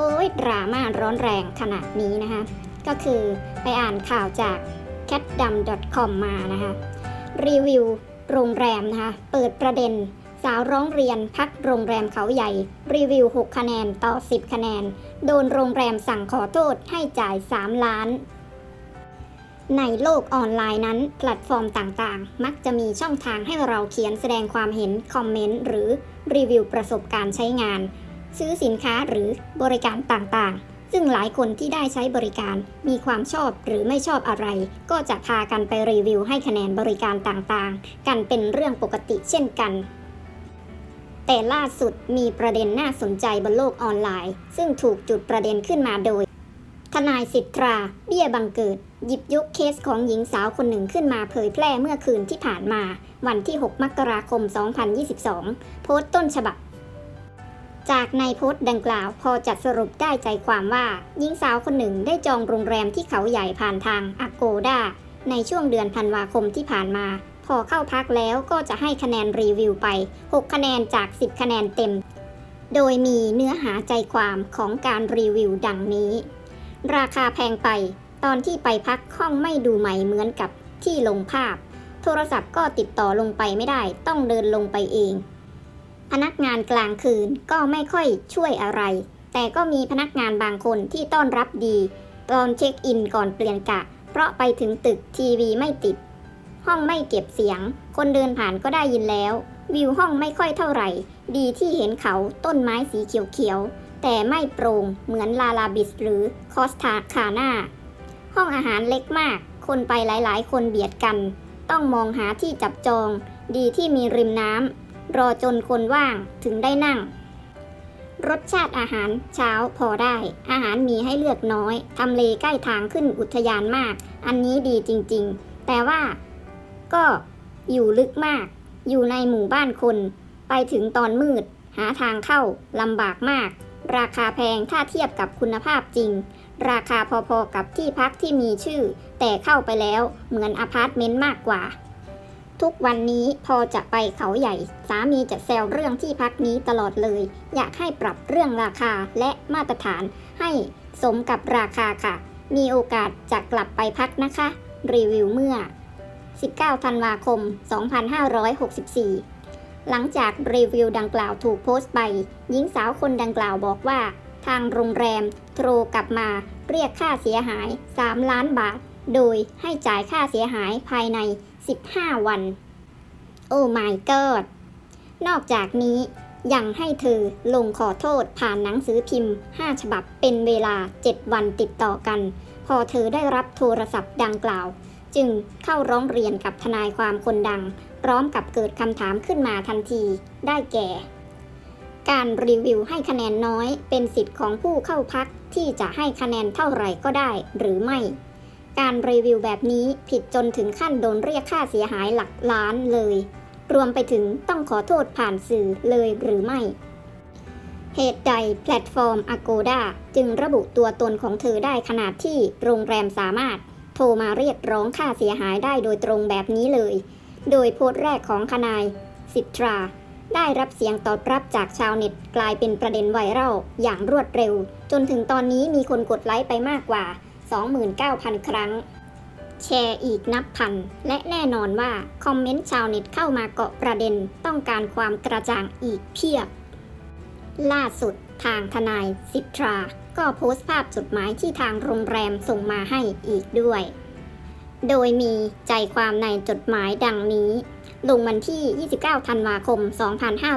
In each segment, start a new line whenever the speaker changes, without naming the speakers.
โอ้ยดราม่าร้อนแรงขนาดนี้นะคะ ก็คือไปอ่านข่าวจาก catdam.com มานะคะ รีวิวโรงแรมนะคะ เปิดประเด็นสาวร้องเรียนพักโรงแรมเขาใหญ่ รีวิว 6 คะแนนต่อ 10 คะแนน โดนโรงแรมสั่งขอโทษให้จ่าย 3 ล้าน ในโลกออนไลน์นั้น แพลตฟอร์มต่างๆ มักจะมีช่องทางให้เราเขียนแสดงความเห็น คอมเมนต์ หรือรีวิวประสบการณ์ใช้งาน ซื้อสินค้าหรือบริการต่างๆ ซึ่งหลายคนที่ได้ใช้บริการมีความชอบหรือไม่ชอบอะไร ก็จะพากันไปรีวิวให้คะแนนบริการต่างๆ กันเป็นเรื่องปกติเช่นกันแต่ล่าสุดมีประเด็นน่าสนใจบนโลกออนไลน์ ซึ่งถูกจุดประเด็นขึ้นมาโดย ทนายสิทธาเบี้ยบังเกิด หยิบยกเคสของหญิงสาวคนหนึ่งขึ้นมาเผยแพร่เมื่อคืนที่ผ่านมา วันที่ 6 มกราคม 2022 โพสต์ต้นฉบับ จากในโพสต์ดังกล่าวพอจะสรุปได้ใจความว่าหญิงสาวคนหนึ่งได้จองโรงแรมที่เขาใหญ่ผ่านทางอโกดาในช่วงเดือนธันวาคมที่ผ่านมา พอเข้าพักแล้วก็จะให้คะแนนรีวิวไป 6 คะแนนจาก 10 คะแนนเต็ม โดยมีเนื้อหาใจความของการรีวิวดังนี้ ราคาแพงไป ตอนที่ไปพักห้องไม่ดูใหม่เหมือนกับที่ลงภาพ โทรศัพท์ก็ติดต่อลงไปไม่ได้ ต้องเดินลงไปเอง พนักงานกลางคืนก็ไม่ค่อยช่วยอะไร แต่ก็มีพนักงานบางคนที่ต้อนรับดี ตอนเช็คอินก่อนเปลี่ยนกะ เพราะไปถึงตึกทีวีไม่ติด ห้องไม่เก็บเสียง คนเดินผ่านก็ได้ยินแล้ว วิวห้องไม่ค่อยเท่าไหร่ ดีที่เห็นเขาต้นไม้สีเขียวๆ แต่ไม่โปร่งเหมือนลาลาบิสหรือคอสตาคาน่าห้องอาหารเล็กมาก คนไปหลายๆ คนเบียดกัน ต้องมองหาที่จับจอง ดีที่มีริมน้ำ รอจนคนว่างถึงได้นั่ง รสชาติอาหารเช้าพอได้ อาหารมีให้เลือกน้อยทำเลใกล้ทางขึ้นอุทยานมาก อันนี้ดีจริงๆ แต่ว่าก็อยู่ลึกมาก อยู่ในหมู่บ้านคน ไปถึงตอนมืด หาทางเข้าลำบากมาก ราคาแพงถ้าเทียบกับคุณภาพจริง ราคาพอๆกับที่พักที่มีชื่อ แต่เข้าไปแล้วเหมือนอพาร์ตเมนต์มากกว่า ทุกวันนี้พอจะไปเขาใหญ่ สามีจะแซวเรื่องที่พักนี้ตลอดเลย อยากให้ปรับเรื่องราคาและมาตรฐาน ให้สมกับราคาค่ะ มีโอกาสจะกลับไปพักนะคะ รีวิวเมื่อ 19 ธันวาคม 2564 หลังจากรีวิวดังกล่าวถูกโพสต์ไป หญิงสาวคนดังกล่าวบอกว่า ทางโรงแรมโทรกลับมาเรียกค่าเสียหาย 3 ล้านบาท โดยให้จ่ายค่าเสียหายภายใน 15 วัน โอ้ my god นอกจากนี้ยังให้เธอลงขอโทษผ่านหนังสือพิมพ์ 5 ฉบับเป็นเวลา 7 วันติดต่อกัน พอเธอได้รับโทรศัพท์ดังกล่าว จึงเข้าร้องเรียนกับทนายความคนดัง พร้อมกับเกิดคำถามขึ้นมาทันที ได้แก่ การรีวิวให้คะแนนน้อยเป็นสิทธิ์ของผู้เข้าพักที่จะให้คะแนนเท่าไหร่ก็ได้หรือไม่ การรีวิวแบบนี้ผิดจนถึงขั้นโดนเรียกค่าเสียหายหลักล้านเลย รวมไปถึงต้องขอโทษผ่านสื่อเลยหรือไม่ เหตุใดแพลตฟอร์ม Agoda จึงระบุตัวตนของเธอได้ขนาดที่โรงแรมสามารถ โทรมาเรียกร้องค่าเสียหายได้โดยตรงแบบนี้เลย โดยโพสต์แรกของทนายสิทรา ได้รับเสียงตอบรับจากชาวเน็ตกลายเป็นประเด็นไวรัลอย่างรวดเร็ว จนถึงตอนนี้มีคนกดไลค์ไปมากกว่า 29,000 ครั้ง แชร์อีกนับพัน และแน่นอนว่า คอมเมนต์ชาวเน็ตเข้ามาเกาะประเด็นต้องการความกระจ่างอีกเพียบ ล่าสุดทางทนายสิทรา ก็โพสต์ภาพจดหมายที่ทางโรงแรมส่งมาให้อีกด้วย โดยมีใจความในจดหมายดังนี้ ลงวันที่ 29 ธันวาคม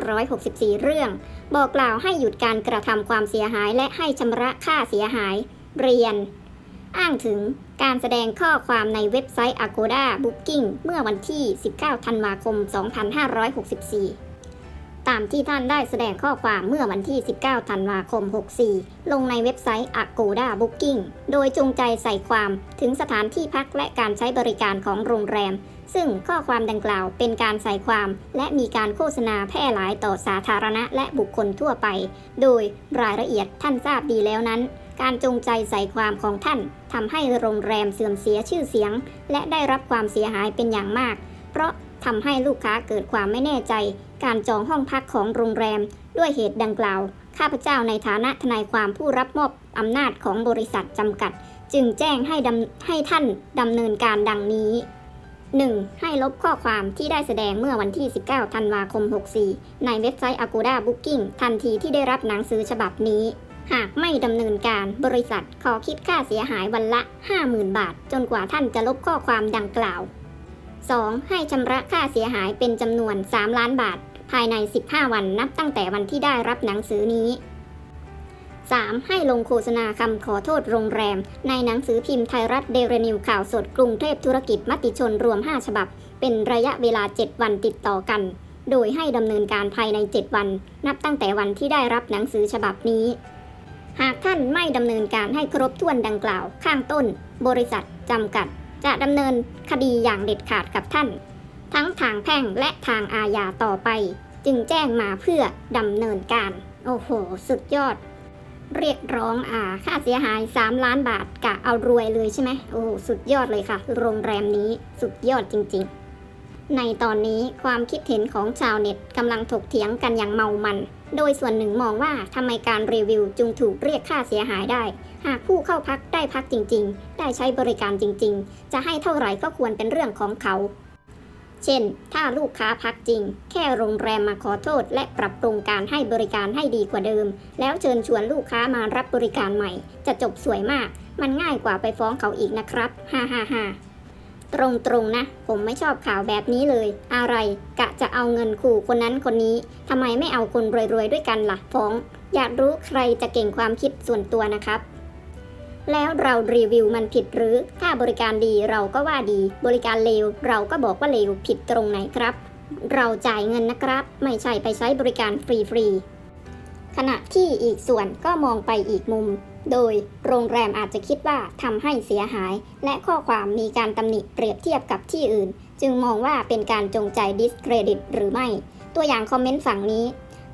2564 เรื่อง บอกกล่าวให้หยุดการกระทำความเสียหายและให้ชำระค่าเสียหาย เรียน อ้างถึงการแสดงข้อความในเว็บไซต์ Agoda Booking เมื่อวันที่ 19 ธันวาคม 2564 ตามที่ท่านได้แสดงข้อความเมื่อวันที่ 19 ธันวาคม 64 ลงในเว็บไซต์ Agoda Booking โดยจงใจใส่ความถึงสถานที่พักและการใช้บริการของโรงแรม ซึ่งข้อความดังกล่าวเป็นการใส่ความ และมีการโฆษณาแพร่หลายต่อสาธารณะและบุคคลทั่วไป โดยรายละเอียดท่านทราบดีแล้วนั้น การจงใจใส่ความของท่านทำให้โรงแรมเสื่อมเสียชื่อเสียง และได้รับความเสียหายเป็นอย่างมาก เพราะทำให้ลูกค้าเกิดความไม่แน่ใจ การจองห้องพักของโรงแรม ด้วยเหตุดังกล่าว ข้าพเจ้าในฐานะทนายความผู้รับมอบอำนาจของบริษัทจำกัด จึงแจ้งให้ให้ท่านดำเนินการดังนี้ 1. ให้ลบข้อความที่ได้แสดงเมื่อวันที่ 19 ธันวาคม 64 ในเว็บไซต์ Agoda Booking ทันทีที่ได้รับหนังสือฉบับนี้ หากไม่ดำเนินการบริษัทขอคิดค่าเสียหายวันละ 50,000 บาท จนกว่าท่านจะลบข้อความดังกล่าว 2. ให้ชำระค่าเสียหายเป็นจำนวน 3 ล้านบาท ภายใน 15 วันนับตั้งแต่วันที่ได้รับหนังสือนี้ 3. ให้ลงโฆษณาคำขอโทษโรงแรม ในหนังสือพิมพ์ไทยรัฐเดลนิวข่าวสดกรุงเทพธุรกิจมติชนรวม 5 ฉบับ เป็นระยะเวลา 7 วันติดต่อกัน โดยให้ดำเนินการภายใน 7 วัน นับตั้งแต่วันที่ได้รับหนังสือฉบับนี้ หากท่านไม่ดำเนินการให้ครบถ้วนดังกล่าว ข้างต้น บริษัทจำกัด จะดำเนินคดีอย่างเด็ดขาดกับท่าน ทั้งทางแพ่งและทางอาญาต่อไป จึงแจ้งมาเพื่อดำเนินการ โอ้โห สุดยอด เรียกร้องอ่าค่าเสียหาย 3 ล้านบาทกะเอารวยเลยใช่ไหมโอ้สุดยอดเลยค่ะ โรงแรมนี้สุดยอดจริง ๆ ในตอนนี้ความคิดเห็นของชาวเน็ตกำลังถกเถียงกันอย่างเมามัน โดยส่วนหนึ่งมองว่าทำไมการรีวิวจึงถูกเรียกค่าเสียหายได้ หากผู้เข้าพักได้พักจริง ๆ ได้ใช้บริการจริง ๆ จะให้เท่าไหร่ก็ควรเป็นเรื่องของเขา เช่น ถ้าลูกค้าพักจริง แค่โรงแรมมาขอโทษ และปรับปรุงการให้บริการให้ดีกว่าเดิม แล้วเชิญชวนลูกค้ามารับบริการใหม่ จะจบสวยมาก มันง่ายกว่าไปฟ้องเขาอีกนะครับ ฮ่าฮ่าฮ่า ตรงๆนะ ผมไม่ชอบข่าวแบบนี้เลย อะไร กะจะเอาเงินขู่คนนั้นคนนี้ทำไมไม่เอาคนรวยๆด้วยกันล่ะฟ้อง อยากรู้ใครจะเก่งความคิดส่วนตัวนะครับ แล้วเรารีวิวมันผิดหรือ ถ้าบริการดีเราก็ว่าดี บริการเลวเราก็บอกว่าเลวผิดตรงไหนครับ เราจ่ายเงินนะครับ ไม่ใช่ไปใช้บริการฟรีๆขณะที่อีกส่วนก็มองไปอีกมุม โดยโรงแรมอาจจะคิดว่าทำให้เสียหาย และข้อความมีการตำหนิเปรียบเทียบกับที่อื่น จึงมองว่าเป็นการจงใจดิสเครดิตหรือไม่ ตัวอย่างคอมเมนต์ฝั่งนี้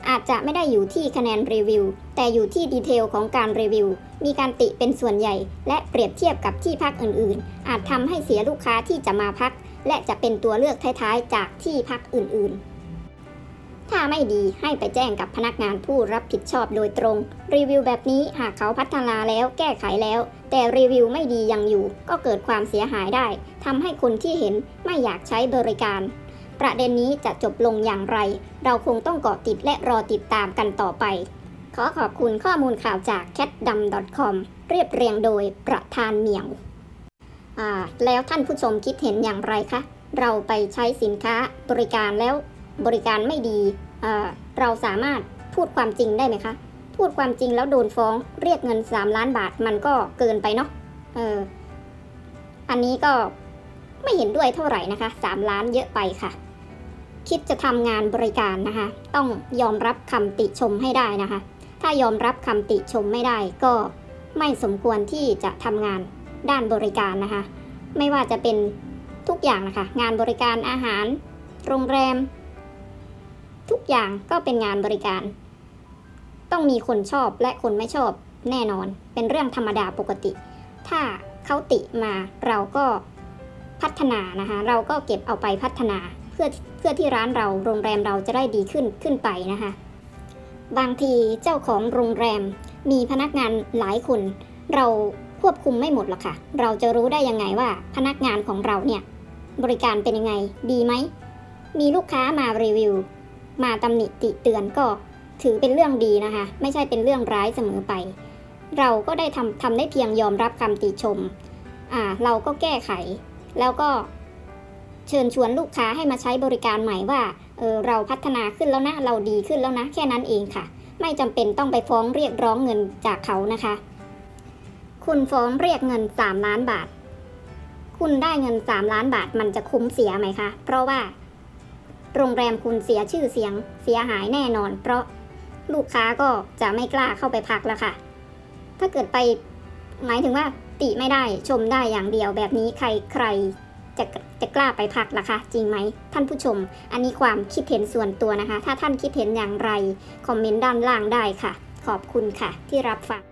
อาจจะไม่ได้อยู่ที่คะแนนรีวิว แต่อยู่ที่ดีเทลของการรีวิว มีการติเป็นส่วนใหญ่ และเปรียบเทียบกับที่พักอื่นๆ อาจทำให้เสียลูกค้าที่จะมาพัก และจะเป็นตัวเลือกท้ายๆ จากที่พักอื่นๆ ถ้าไม่ดีให้ไปแจ้งกับพนักงานผู้รับผิดชอบโดยตรง รีวิวแบบนี้หากเขาพัฒนาแล้วแก้ไขแล้ว แต่รีวิวไม่ดียังอยู่ ก็เกิดความเสียหายได้ทำให้คนที่เห็นไม่อยากใช้บริการ ประเด็นนี้จะจบลงอย่างไร เราคงต้องเกาะติดและรอติดตามกันต่อไป ขอขอบคุณข้อมูลข่าวจาก catdam.com เรียบเรียงโดยประธานเหมียวแล้วท่านผู้ชมคิดเห็นอย่างไรคะ เราไปใช้สินค้าบริการแล้ว บริการไม่ดีเราสามารถพูดความจริงได้ไหมคะ พูดความจริงแล้วโดนฟ้องเรียกเงิน 3 ล้านบาทมันก็เกินไปเนาะเอออันนี้ก็ไม่เห็นด้วยเท่าไหร่นะคะ 3 ล้านเยอะไปค่ะ คิดจะทำงานบริการนะคะ ต้องยอมรับคำติชมให้ได้นะคะ ถ้ายอมรับคำติชมไม่ได้ก็ไม่สมควรที่จะทำงานด้านบริการนะคะ ไม่ว่าจะเป็นทุกอย่างนะคะ งานบริการอาหาร โรงแรม ทุกอย่างก็เป็นงานบริการ ต้องมีคนชอบและคนไม่ชอบแน่นอน เป็นเรื่องธรรมดาปกติ ถ้าเขาติมาเราก็พัฒนานะคะเราก็เก็บเอาไปพัฒนาเพื่อเพื่อที่ร้านเราโรงแรมเราจะได้ดีขึ้นขึ้นไปนะคะบางทีเจ้าของโรงแรมมีพนักงานหลายคน เราควบคุมไม่หมดหรอกค่ะ เราจะรู้ได้ยังไงว่าพนักงานของเราเนี่ย บริการเป็นยังไง ดีไหม มีลูกค้ามารีวิว มาตำหนิติเตือนก็ถือเป็นเรื่องดีนะคะ ไม่ใช่เป็นเรื่องร้ายเสมอไป เราก็ได้ทำทำได้เพียงยอมรับคำติชมอ่าเราก็แก้ไข แล้วก็เชิญชวนลูกค้าให้มาใช้บริการใหม่ว่าเออเราพัฒนาขึ้นแล้วนะ เราดีขึ้นแล้วนะ แค่นั้นเองค่ะ ไม่จำเป็นต้องไปฟ้องเรียกร้องเงินจากเขานะคะ คุณฟ้องเรียกเงิน 3 ล้านบาท คุณได้เงิน 3 ล้านบาทมันจะคุ้มเสียไหมคะ เพราะว่า โรงแรมคุณเสียชื่อเสียง เสียหายแน่นอน เพราะลูกค้าก็จะไม่กล้าเข้าไปพักแล้วค่ะ ถ้าเกิดไปหมายถึงว่าติไม่ได้ชมได้อย่างเดียวแบบนี้ใครใครจะจะกล้าไปพักล่ะคะจริงไหม ท่านผู้ชม อันนี้ความคิดเห็นส่วนตัวนะคะ ถ้าท่านคิดเห็นอย่างไร คอมเมนต์ด้านล่างได้ค่ะ ขอบคุณค่ะ ที่รับฟัง